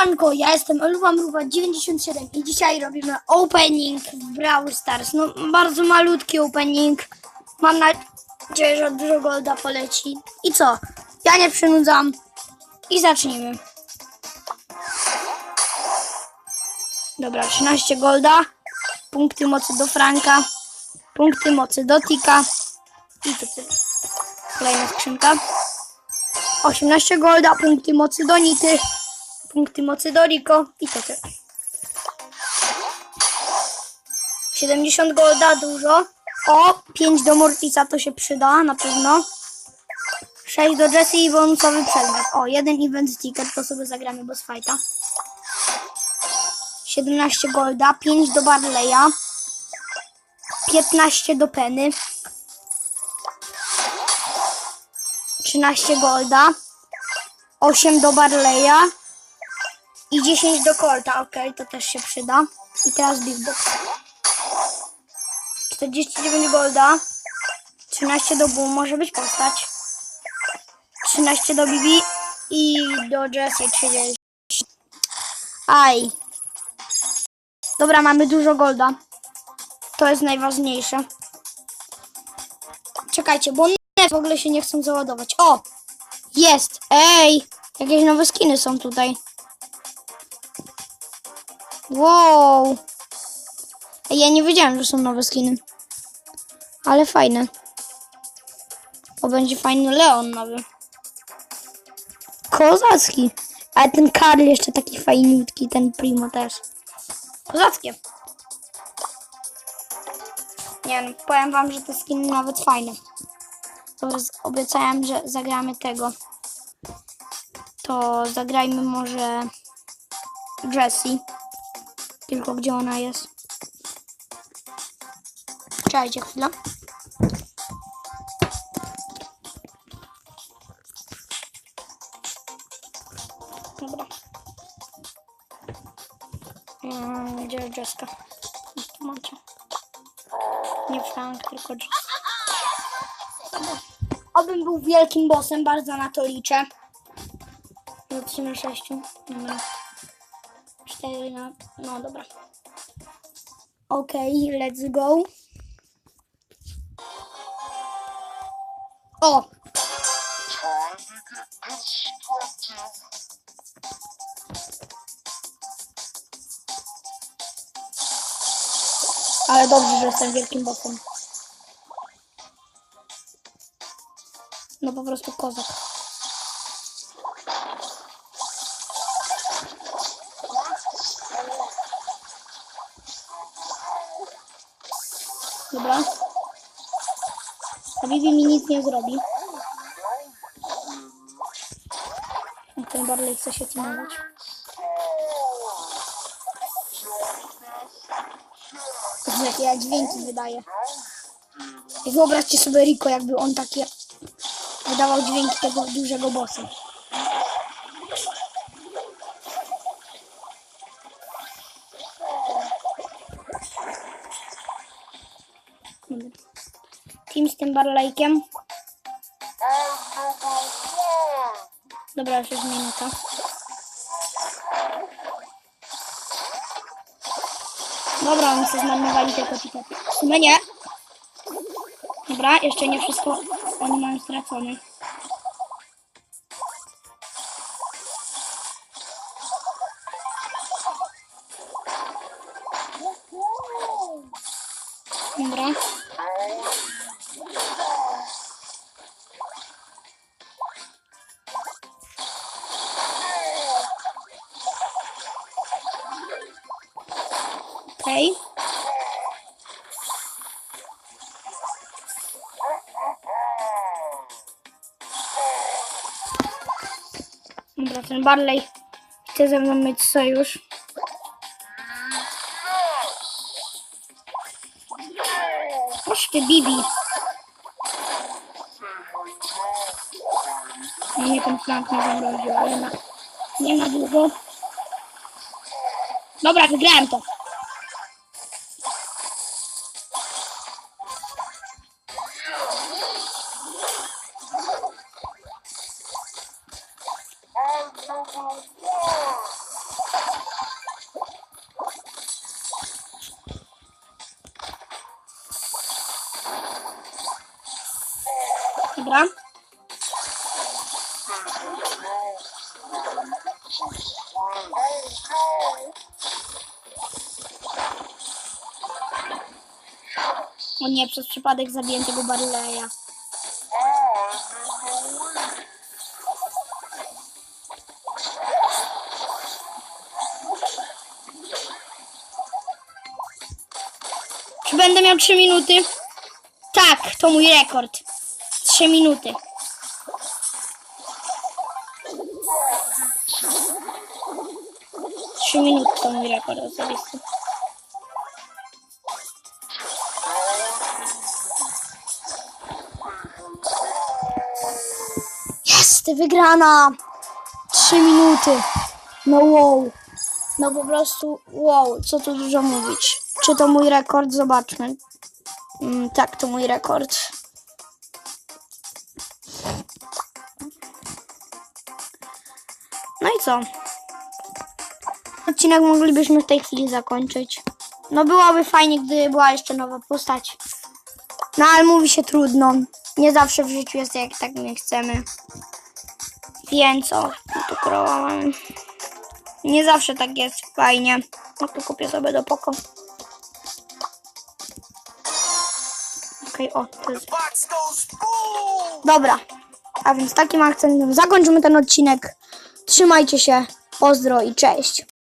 Siemanko, ja jestem Eluwa Mruwa 97 i dzisiaj robimy opening w Brawl Stars. No bardzo malutki opening. Mam nadzieję, że dużo golda poleci. I co? Ja nie przynudzam. I zacznijmy. Dobra, 13 golda. Punkty mocy do Franka. Punkty mocy do Tika. I to. Kolejna skrzynka. 18 golda, punkty mocy do Nity. Punkty mocy do Rico i to tyle. 70 golda, dużo. O, 5 do Mortisa to się przyda, na pewno. 6 do Jessie i bonusowy przedmiot. O, jeden event ticket, to sobie zagramy boss fighta. 17 golda, 5 do Barleya. 15 do Penny. 13 golda. 8 do Barleya. I 10 do Colta, ok, to też się przyda. I teraz Big Box. 49 golda. 13 do Boom, może być postać. 13 do Bibi i do Jessie 30. Aj. Dobra, mamy dużo golda. To jest najważniejsze. Czekajcie, bo one w ogóle się nie chcą załadować. O! Jest! Ej! Jakieś nowe skiny są tutaj. Wow! Ja nie wiedziałem, że są nowe skiny. Ale fajne. O, będzie fajny Leon nowy. Kozacki. Ale ten Karl jeszcze taki fajniutki, ten Primo też. Kozackie. Nie no, powiem wam, że te skiny nawet fajne. To obiecałem, że zagramy tego. To zagrajmy może Jessie. Tylko gdzie ona jest? Czekajcie chwilę. Dobra. Mm, Gdzie jest Jessica? Tu macie. Nie Frank, tylko Jessica. Obym był wielkim bossem, bardzo na to liczę. Do 3 na 6. Dobra. 4 na... No dobra. Okej, let's go. O! Ale dobrze, że jestem wielkim bossem. No po prostu kozak. Dobra. A Bibi mi nic nie zrobi. Ten Barley chce się teamować. Jakie ja dźwięki wydaje. I wyobraźcie sobie Rico, jakby on takie wydawał dźwięki tego dużego bossa. Team z tym barlejkiem. Dobra, już jest minuta. Dobra, oni sobie zmarnowali te kopitety. W sumie nie. Dobra, jeszcze nie wszystko oni mają stracone. Dobra. Okej. Dobra, ten Barley chce ze mną mieć sojusz. Bibi. Nie nie zamroził, ale na, nie na długo. Dobra, wygrałem to. Dobra. O nie, przez przypadek zabiję tego Barleya. Czy będę miał 3 minuty? Tak, to mój rekord. 3 minuty. Trzy minuty to mój rekord osobisty. Jest, wygrana! Trzy minuty. No wow. No po prostu wow, co tu dużo mówić. Czy to mój rekord? Zobaczmy. Mm, tak, to mój rekord. No i co? Odcinek moglibyśmy w tej chwili zakończyć. No byłoby fajnie, gdyby była jeszcze nowa postać. No ale mówi się trudno. Nie zawsze w życiu jest jak tak nie chcemy. Więc o, tu krowa mamy. Nie zawsze tak jest fajnie. No to kupię sobie do poko. Okej, o, to jest Box goes boom! Dobra, a więc takim akcentem zakończymy ten odcinek. Trzymajcie się, pozdro i cześć.